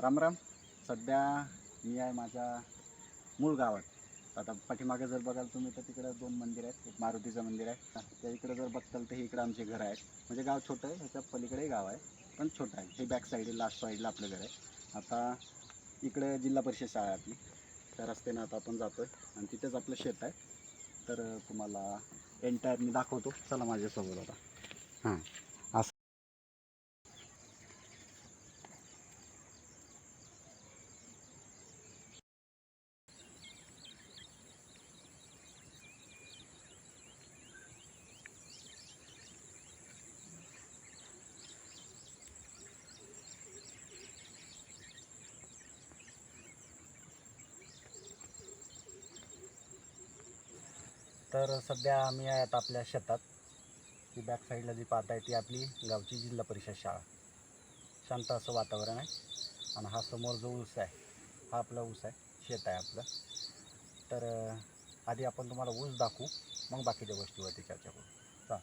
रामराम सध्या मी आहे माझ्या मूळ गावात. आता पाठीमागे जर बघाल तुम्ही तर तिकडं दोन मंदिर आहेत. एक मारुतीचं मंदिर आहे. त्या इकडं जर बघताल तर हे इकडं आमचे घर आहेत. म्हणजे गाव छोटं आहे ह्याच्या पलीकडे गाव आहे पण छोटं आहे. हे बॅक साईड लास्ट साईडला आपलं घर आहे. आता इकडे जिल्हा परिषद शाळा आहे आपली. त्या रस्त्यानं आता आपण जातो आहे आणि तिथेच आपलं शेत आहे. तर तुम्हाला एंटायर मी दाखवतो. चला माझ्यासोबत आता. हां. तर सध्या आम्ही आहेत आता आपल्या शेतात. ती बॅक साईडला जी पाहताय ती आपली गावची जिल्हा परिषद शाळा. शांत असं वातावरण आहे. आणि हा समोर जो ऊस आहे हा आपला ऊस आहे शेत आहे आपलं. तर आधी आपण तुम्हाला ऊस दाखवू मग बाकीच्या गोष्टीवरती चर्चा करू. चा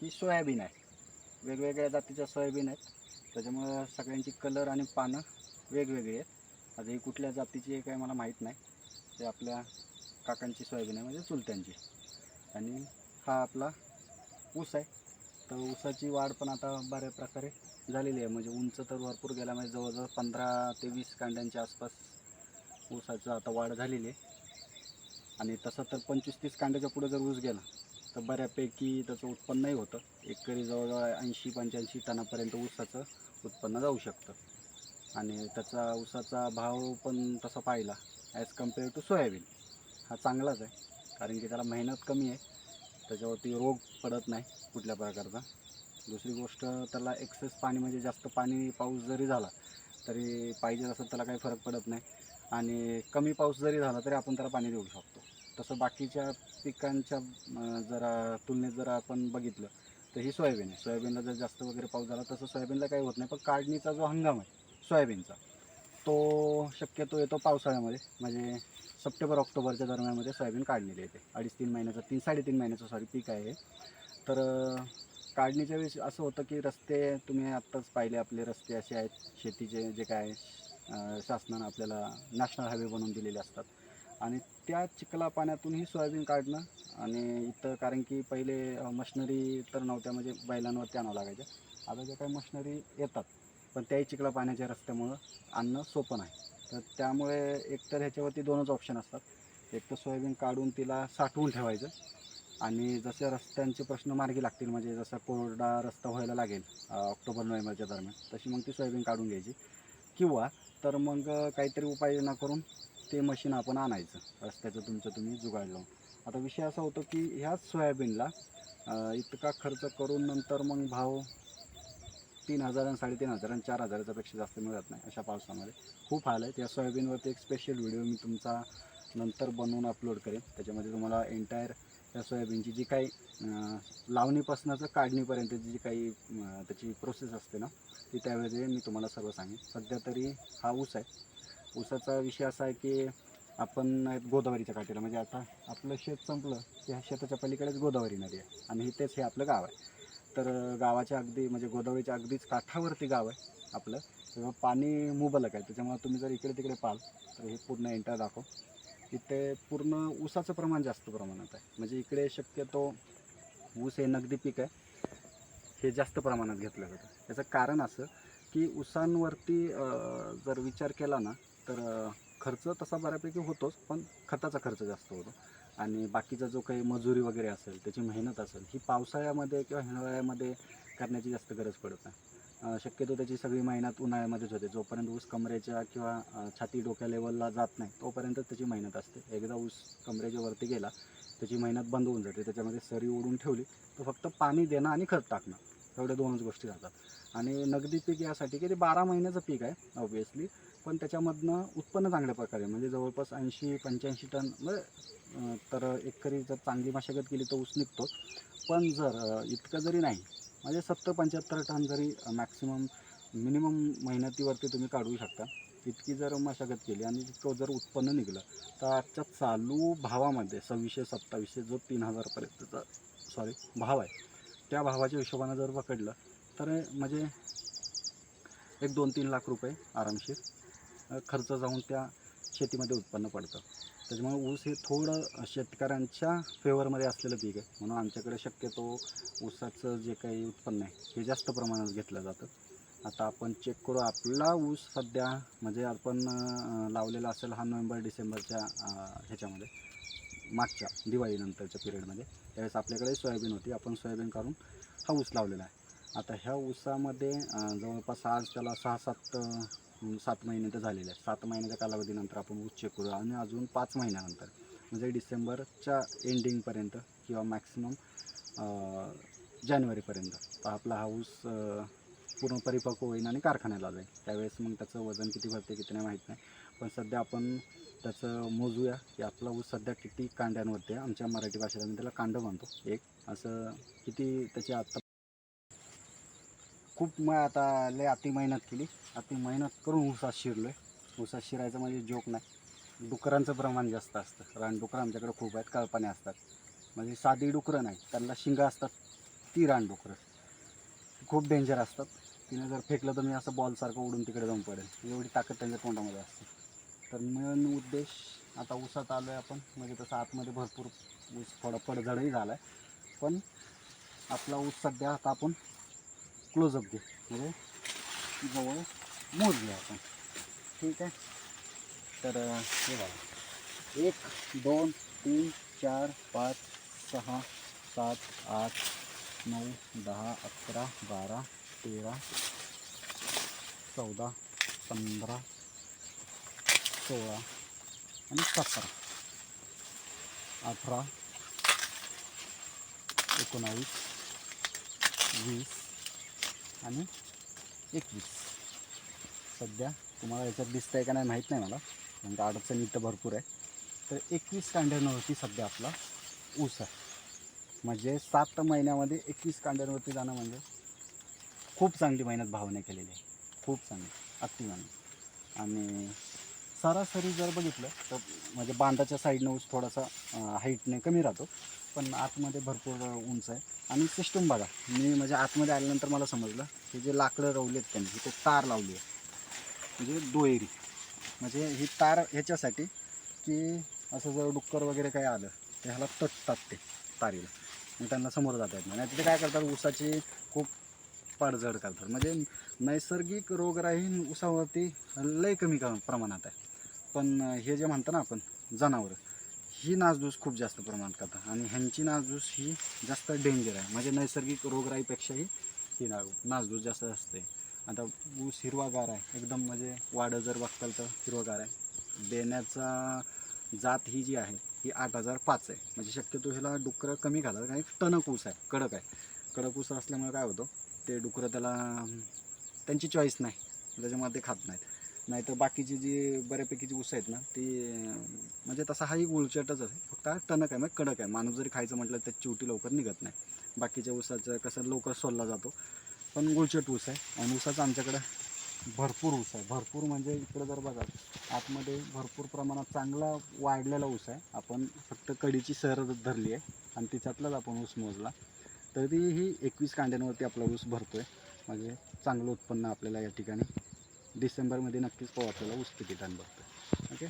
ही सोयाबीन आहे. वेगवेगळ्या जातीच्या सोयाबीन आहेत. त्याच्यामुळं सगळ्यांची कलर आणि पानं वेगवेगळी आहेत. आता ही कुठल्या जातीची आहे काय मला माहीत नाही. ते आपल्या काकांची सोयाबीन आहे म्हणजे चुलत्यांची. आणि हा आपला ऊस आहे. तर ऊसाची वाढ पण आता बऱ्या प्रकारे झालेली आहे. म्हणजे उंच तर भरपूर गेला म्हणजे जवळजवळ पंधरा ते वीस कांड्यांच्या आसपास ऊसाचं आता वाढ झालेली आहे. आणि तसं तर पंचवीस तीस कांड्याच्या पुढे जर ऊस गेला तर बऱ्यापैकी त्याचं उत्पन्नही होतं. एकरी जवळजवळ ऐंशी पंच्याऐंशी टनापर्यंत ऊसाचं उत्पन्न जाऊ शकतं. आणि त्याचा ऊसाचा भाव पण तसा पाहिला. ॲज कंपेअर टू सोयाबीन हा चांगलाच आहे कारण की त्याला मेहनत कमी आहे. त्याच्यावरती रोग पडत नाही कुठल्या प्रकारचा. दुसरी गोष्ट त्याला एक्सेस पाणी म्हणजे जास्त पाणी पाऊस जरी झाला तरी पाहिजे तसं त्याला काही फरक पडत नाही. आणि कमी पाऊस जरी झाला तरी आपण त्याला पाणी देऊ शकतो. तसं बाकीच्या पिकांच्या जरा तुलनेत जर आपण बघितलं तर ही सोयाबीन आहे. सोयाबीनला जर जास्त वगैरे पाऊस झाला तसं सोयाबीनला काही होत नाही. पण काढणीचा जो हंगाम आहे सोयाबीनचा तो शक्यतो येतो पावसाळ्यामध्ये. म्हणजे सप्टेंबर ऑक्टोबरच्या दरम्यानमध्ये सोयाबीन काढलेली येते अडीच तीन महिन्याचं तीन साडेतीन महिन्याचं सॉरी पीक आहे तर काढणीच्या वेळेस असं होतं की रस्ते तुम्ही आत्ताच पाहिले आपले रस्ते असे आहेत. शेतीचे जे काय शासनानं आपल्याला नॅशनल हायवे बनवून दिलेले असतात. आणि त्या चिखला पाण्यातूनही सोयाबीन काढणं आणि इथं कारण की पहिले मशनरी तर नव्हत्या म्हणजे बैलांवरती आणावं लागायच्या आता ज्या काही मशनरी येतात पण त्याही चिखला पाण्याच्या रस्त्यामुळं आणणं सोपं नाही. तर त्यामुळे एकतर ह्याच्यावरती दोनच ऑप्शन असतात. एक तर सोयाबीन काढून तिला साठवून ठेवायचं आणि जसे रस्त्यांचे प्रश्न मार्गी लागतील म्हणजे जसा कोरडा रस्ता व्हायला लागेल ऑक्टोबर नोव्हेंबरच्या दरम्यान तशी मग ती सोयाबीन काढून घ्यायची. किंवा तर मग काहीतरी उपाययोजना करून ते मशीन आपण आणायचं रस्त्याचं तुमचं तुम्ही जुगाड लावून. आता विषय असा होतो की ह्याच सोयाबीनला इतका खर्च करून नंतर मग भाव तीन हजार आणि साडेतीन हजार आणि चार हजाराच्या पेक्षा जास्त मिळत नाही अशा पावसामध्ये. खूप हाल आहे. या सोयाबीनवरती एक स्पेशल व्हिडिओ मी तुमचा नंतर बनवून अपलोड करेन. त्याच्यामध्ये तुम्हाला एंटायर त्या सोयाबीनची जी काही लावणीपासूनचं काढणीपर्यंतची जी काही त्याची प्रोसेस असते ना ती त्यावेळेस मी तुम्हाला सर्व सांगेन. सध्या तरी हा ऊस आहे. ऊसाचा विषय असा आहे की आपण गोदावरीच्या काठीला. म्हणजे आता आपलं शेत संपलं की ह्या शेताच्या पलीकडेच गोदावरी नदी आहे आणि इथेच हे आपलं गाव आहे. तर गावाच्या अगदी म्हणजे गोदावरीच्या अगदीच काठावरती गाव आहे आपलं. तेव्हा पाणी मुबलक आहे. त्याच्यामुळे तुम्ही जर इकडे तिकडे पाहाल तर हे पूर्ण एंटर दाखव. इथे पूर्ण ऊसाचं प्रमाण जास्त प्रमाणात आहे. म्हणजे इकडे शक्यतो ऊस हे नगदी पीक आहे. हे जास्त प्रमाणात घेतलं जातं. याचं कारण असं की ऊसांवरती जर विचार केला ना तर खर्च तसा बऱ्यापैकी होतोच पण खताचा खर्च जास्त होतो. आणि बाकीचा जो काही मजुरी वगैरे असेल त्याची मेहनत असेल ही पावसाळ्यामध्ये किंवा हिवाळ्यामध्ये करण्याची जास्त गरज पडत नाही. शक्यतो त्याची सगळी मेहनत उन्हाळ्यामध्येच होते. जोपर्यंत ऊस कमरेच्या किंवा छाती डोक्या लेवलला जात नाही तोपर्यंत त्याची मेहनत असते. एकदा ऊस कमरेच्या वरती गेला त्याची मेहनत बंद होऊन जाते. त्याच्यामध्ये सरी ओढून ठेवली तर फक्त पाणी देणं आणि खत टाकणं एवढ्या दोनच गोष्टी राहतात आणि नगदी पीक यासाठी की ते बारा महिन्याचं पीक आहे ऑब्वियसली पण त्याच्यामधनं उत्पन्न चांगल्या प्रकारे म्हणजे जवळपास ऐंशी पंच्याऐंशी टन म्हणजे तर एकरी जर चांगली मशागत केली तर ऊस निघतो. पण जर इतकं जरी नाही म्हणजे सत्तर पंच्याहत्तर टन जरी मॅक्सिमम मिनिमम मेहनतीवरती तुम्ही काढू शकता. इतकी जर मशागत केली आणि तितकं जर उत्पन्न निघलं तर आजच्या चालू भावामध्ये सव्वीसशे सत्तावीसशे जो तीन हजारपर्यंतचा सॉरी भाव आहे त्या भावाच्या हिशोबानं जर पकडलं तर म्हणजे एक दोन तीन लाख रुपये आरामशीर खर्च जाऊन त्या शेतीमध्ये उत्पन्न पडतं. त्याच्यामुळे ऊस हे थोडं शेतकऱ्यांच्या फेवरमध्ये असलेलं पीक आहे. म्हणून आमच्याकडे शक्यतो ऊसाचं जे काही उत्पन्न आहे हे जास्त प्रमाणात घेतलं जातं. आता आपण चेक करू आपला ऊस सध्या म्हणजे आपण लावलेला असेल हा नोव्हेंबर डिसेंबरच्या ह्याच्यामध्ये मागच्या दिवाळीनंतरच्या पिरियडमध्ये. त्यावेळेस आपल्याकडे सोयाबीन होती. आपण सोयाबीन काढून हा ऊस लावलेला आहे. आता ह्या ऊसामध्ये जवळपास आज त्याला सहा सात सात महिने तर झालेले आहेत. सात महिन्याच्या कालावधीनंतर आपण ऊस चेक करू आणि अजून पाच महिन्यानंतर. म्हणजे डिसेंबरच्या एंडिंगपर्यंत किंवा मॅक्सिमम जानेवारीपर्यंत. तर आपला हा ऊस पूर्ण परिपक्व होईल आणि कारखान्याला जाईल. त्यावेळेस मग त्याचं वजन किती भरते किती नाही माहीत नाही. पण सध्या आपण त्याचं मोजूया की आपला ऊस सध्या किती कांड्यांवरती आहे. आमच्या मराठी भाषेत आम्ही त्याला कांडं म्हणतो. एक असं किती त्याची आत्ता खूप मग आता लय अति मेहनत केली. अति मेहनत करून उसात शिरलो आहे उसात शिरायचं म्हणजे जोक नाही. डुकरांचं प्रमाण जास्त असतं. रानडुकरं आमच्याकडे खूप आहेत कळपाने असतात. म्हणजे साधी डुकरं नाही. त्यांना शिंगा असतात ती रानडुकरं खूप डेंजर असतात. तिने जर फेकलं तर मी असं बॉलसारखं उडून तिकडे जाऊन पडेल. एवढी ताकद त्यांच्या तोंडामध्ये असते. तर मेन उद्देश आता ऊसात आलो आहे आपण. म्हणजे तसं आतमध्ये भरपूर ऊस थोडा पडझडही झाला आहे पण आपला ऊस सध्या आता आपण क्लोजअप घे म्हणजे जवळ मोजले आपण ठीक आहे तर हे बघा एक दोन तीन, चार, पाच सहा सात, आठ नऊ दहा अकरा बारा तेरा चौदा पंधरा सोळा आणि सतरा अठरा एकोणावीस वीस आणि एकवीस सध्या तुम्हाला याच्यात दिसतं आहे का नाही माहीत नाही मला. म्हणजे अडचणी तर भरपूर आहे. तर एकवीस कांड्यांवरती सध्या आपला ऊस आहे. म्हणजे सात महिन्यामध्ये एकवीस कांड्यांवरती जाणं म्हणजे खूप चांगली मेहनत भावने केलेली आहे. खूप चांगली. अति आणि सरासरी जर बघितलं तर म्हणजे बांधाच्या साईडनं ऊस थोडासा हाईटने कमी राहतो. पण आतमध्ये भरपूर उंच आहे. आणि सिस्टम बघा मी म्हणजे आतमध्ये आल्यानंतर मला समजलं की जे लाकडं रवली आहेत त्यांनी ते तार लावली आहे म्हणजे दोहेरी म्हणजे ही तार ह्याच्यासाठी की असं जर डुक्कर वगैरे काही आलं तर ह्याला तटतात ते तारीला. मग त्यांना समोर जाता येत नाही. तिथे काय करतात ऊसाची खूप पडझड करतात. म्हणजे नैसर्गिक रोगराई ऊसावरती लय कमी क प्रमाणात आहे. पण हे जे म्हणतो ना आपण जनावरं ही नासधूस खूप जास्त प्रमाणात करतात. आणि ह्यांची नासधूस ही जास्त डेंजर आहे. म्हणजे नैसर्गिक रोगराईपेक्षाही ही ना नासधूस जास्त असते. आता ऊस हिरवागार आहे. एकदम म्हणजे वाढं जर बघताल तर हिरवागार आहे. देण्याचा जात ही जी आहे ही आठ हजार पाच आहे. म्हणजे शक्यतो ह्याला डुकरं कमी घालतात. कारण टणक ऊस आहे कडक आहे. कडक ऊस असल्यामुळे काय होतं ते डुकरं त्याला त्यांची चॉईस नाही. त्याच्यामुळे ते खात नाहीत. नाही तर बाकीची जी बऱ्यापैकीची ऊस आहेत ना ती म्हणजे तसा हाही गुळचटच आहे. फक्त हा टणक आहे म्हणजे कडक आहे. माणूस जरी खायचं म्हटलं तर चिवटी लवकर निघत नाही. बाकीच्या ऊसाचं कसं लवकर सोलला जातो. पण गुळचट ऊस आहे. आणि ऊसाचं आमच्याकडं भरपूर ऊस आहे. भरपूर म्हणजे इकडं जर बघा आतमध्ये भरपूर प्रमाणात चांगला वाढलेला ऊस आहे. आपण फक्त कडीची सर धरली आहे आणि तिच्यातलाच आपण ऊस मोजला. तरी ही एकवीस कांड्यांवरती आपला ऊस भरतो आहे म्हणजे चांगलं उत्पन्न आपल्याला या ठिकाणी डिसेंबरमध्ये नक्कीच पाहू आपल्याला ऊस किती बघतो ओके?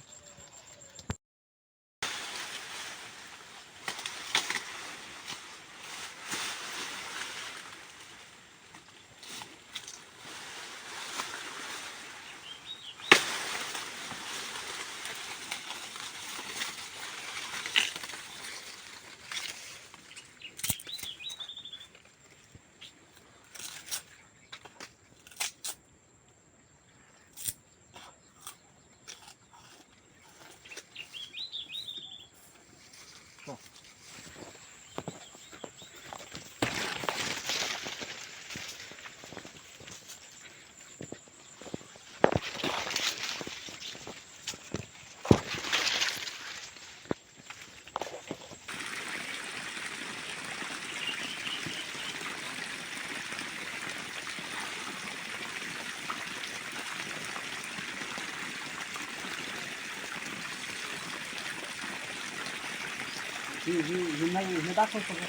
दाखवतो? हे.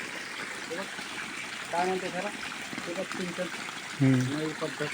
काय म्हणते त्याला? ते बघ सिंचन नवी पद्धत